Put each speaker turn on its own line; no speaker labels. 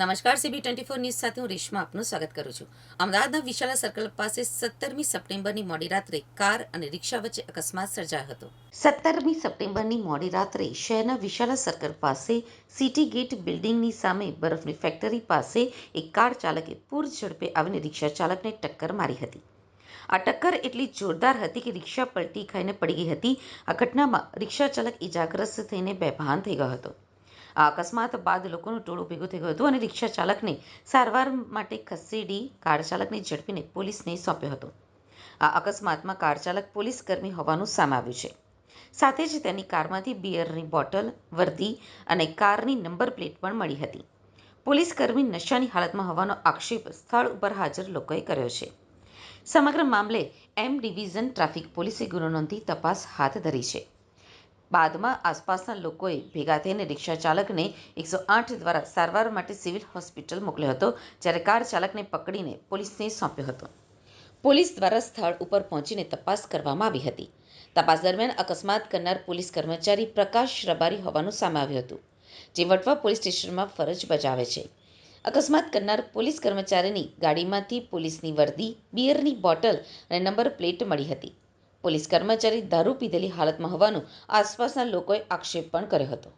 નમસ્કાર CB twenty four news સાથે હું રેશમા આપનું સ્વાગત કરું છું. અમદાવાદના વિશાલા સર્કલ પાસે સત્તરમી સપ્ટેમ્બરની મોડી રાત્રે કાર અને રિક્ષા વચ્ચે અકસ્માત સર્જાયો હતો. સત્તરમી સપ્ટેમ્બરની મોડી રાત્રે શહેરના વિશાલા સર્કલ પાસે સિટી ગેટ બિલ્ડિંગની સામે બરફની ફેક્ટરી પાસે એક કાર ચાલકે પૂર ઝડપે આવીને રિક્ષા ચાલકને ટક્કર મારી હતી. આ ટક્કર એટલી જોરદાર હતી કે રિક્ષા પલટી ખાઈને પડી ગઈ હતી. આ ઘટનામાં રિક્ષા ચાલક ઇજાગ્રસ્ત થઈને બેભાન થઈ ગયો હતો. અકસ્માત બાદ લોકોનું ટોળું ભેગું થઈ ગયું હતું અને રિક્ષા ચાલકને સારવાર માટે ખસેડી કાર ચાલકને ઝડપીને પોલીસને સોંપ્યો હતો. આ અકસ્માતમાં કાર ચાલક પોલીસ કર્મી હોવાનું સામે આવ્યું છે. સાથે જ તેની કારમાંથી બિયરની બોટલ, વર્દી અને કારની નંબર પ્લેટ પણ મળી હતી. પોલીસ કર્મી નશાની હાલતમાં હોવાનો આક્ષેપ સ્થળ ઉપર હાજર લોકોએ કર્યો છે. સમગ્ર મામલે એમ ડિવિઝન ટ્રાફિક પોલીસે ગુનો નોંધી તપાસ હાથ ધરી છે. બાદમાં આસપાસના લોકોએ ભેગા થઈને રિક્ષા ચાલકને એકસો આઠ દ્વારા સારવાર માટે સિવિલ હોસ્પિટલ મોકલ્યો હતો, જ્યારે કાર ચાલકને પકડીને પોલીસને સોંપ્યો હતો. પોલીસ દ્વારા સ્થળ ઉપર પહોંચીને તપાસ કરવામાં આવી હતી. તપાસ દરમિયાન અકસ્માત કરનાર પોલીસ કર્મચારી પ્રકાશ રબારી હોવાનું સામે આવ્યું હતું, જે વટવા પોલીસ સ્ટેશનમાં ફરજ બજાવે છે. અકસ્માત કરનાર પોલીસ કર્મચારીની ગાડીમાંથી પોલીસની વર્દી, બિયરની બોટલ અને નંબર પ્લેટ મળી હતી. પોલીસ કર્મચારી દારૂ પીધેલી હાલતમાં હોવાનું આસપાસના લોકોએ આક્ષેપ પણ કર્યો હતો.